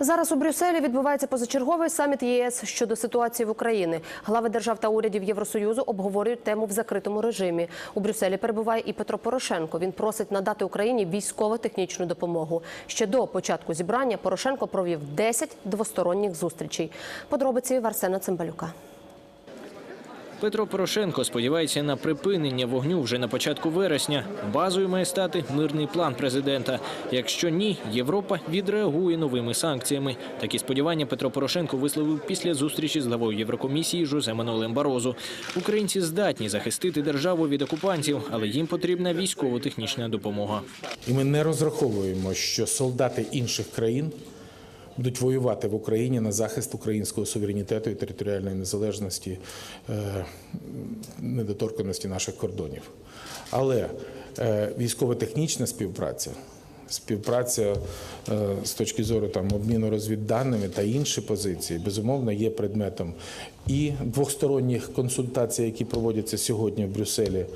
Зараз у Брюсселі відбувається позачерговий саміт ЄС щодо ситуації в Україні. Глави держав та урядів Євросоюзу обговорюють тему в закритому режимі. У Брюсселі перебуває і Петро Порошенко. Він просить надати Україні військово-технічну допомогу. Ще до початку зібрання Порошенко провів 10 двосторонніх зустрічей. Подробиці в Арсена Цимбалюка. Петро Порошенко сподівається на припинення вогню вже на початку вересня. Базою має стати мирний план президента. Якщо ні, Європа відреагує новими санкціями. Такі сподівання Петро Порошенко висловив після зустрічі з главою Єврокомісії Жозе Мануелем Барозу. Українці здатні захистити державу від окупантів, але їм потрібна військово-технічна допомога. І ми не розраховуємо, що солдати інших країн будуть воювати в Україні на захист українського суверенітету і територіальної незалежності, е, недоторканості наших кордонів. Але е, військово-технічна співпраця. Співпраця е, з точки зору там обміну розвідданими та інші позиції безумовно є предметом і двосторонніх консультацій, які проводяться сьогодні в Брюсселі,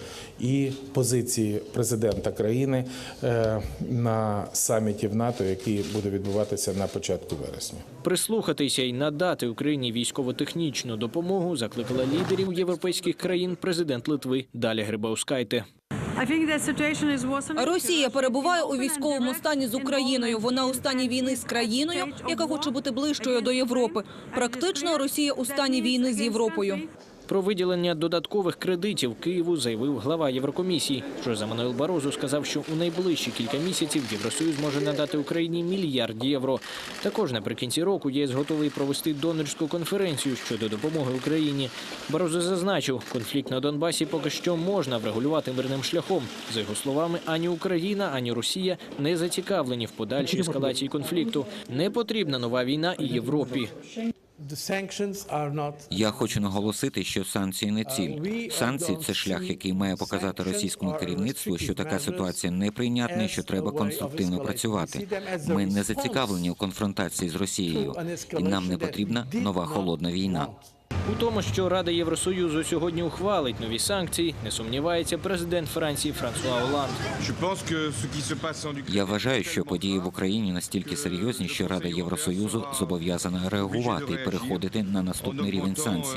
і позиції президента країни е, на саміті в НАТО, який буде відбуватися на початку вересня. Прислухатися і надати Україні військово-технічну допомогу закликала лідерів європейських країн президент Литви Даля Грибаускайте. Росія перебуває у військовому стані з Україною. Вона у стані війни з країною, яка хоче бути ближчою до Європи. Практично Росія у стані війни з Європою. Про виділення додаткових кредитів Києву заявив глава Єврокомісії. Жозе Мануел Барозу сказав, що у найближчі кілька місяців Євросоюз може надати Україні мільярд євро. Також наприкінці року ЄС готовий провести донорську конференцію щодо допомоги Україні. Барозу зазначив, конфлікт на Донбасі поки що можна врегулювати мирним шляхом. За його словами, ані Україна, ані Росія не зацікавлені в подальшій ескалації конфлікту. Не потрібна нова війна і Європі. Я хочу наголосити, що санкції не ціль. Санкції це шлях, який має показати російському керівництву, що така ситуація неприйнятна і що треба конструктивно працювати. Ми не зацікавлені у конфронтації з Росією, і нам не потрібна нова холодна війна. У тому, що Рада Євросоюзу сьогодні ухвалить нові санкції, не сумнівається президент Франції Франсуа Оланд. Я вважаю, що події в Україні настільки серйозні, що Рада Євросоюзу зобов'язана реагувати і переходити на наступний рівень санкцій.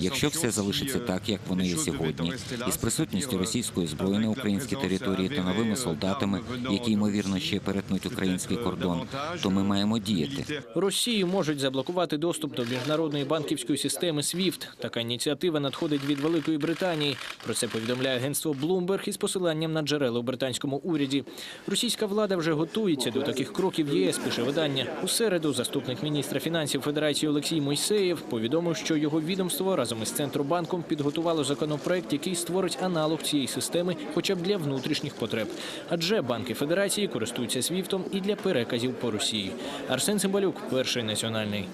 Якщо все залишиться так, як воно є сьогодні, із присутністю російської зброї на українській території та новими солдатами, які ймовірно ще перетнуть український кордон, то ми маємо діяти. Росію можуть заблокувати доступ до міжнародної банківської системи SWIFT. Така ініціатива надходить від Великої Британії. Про це повідомляє агентство Bloomberg із посиланням на джерела у британському уряді. Російська влада вже готується до таких кроків ЄС. Пише видання. У середу заступник міністра фінансів Федерації Олексій Мойсеєв повідомив, що його відомство разом із центробанком підготувало законопроект, який створить аналог цієї системи, хоча б для внутрішніх потреб. Адже банки Федерації користуються свіфтом і для переказів по Росії. Арсен Цимбалюк, перший національний.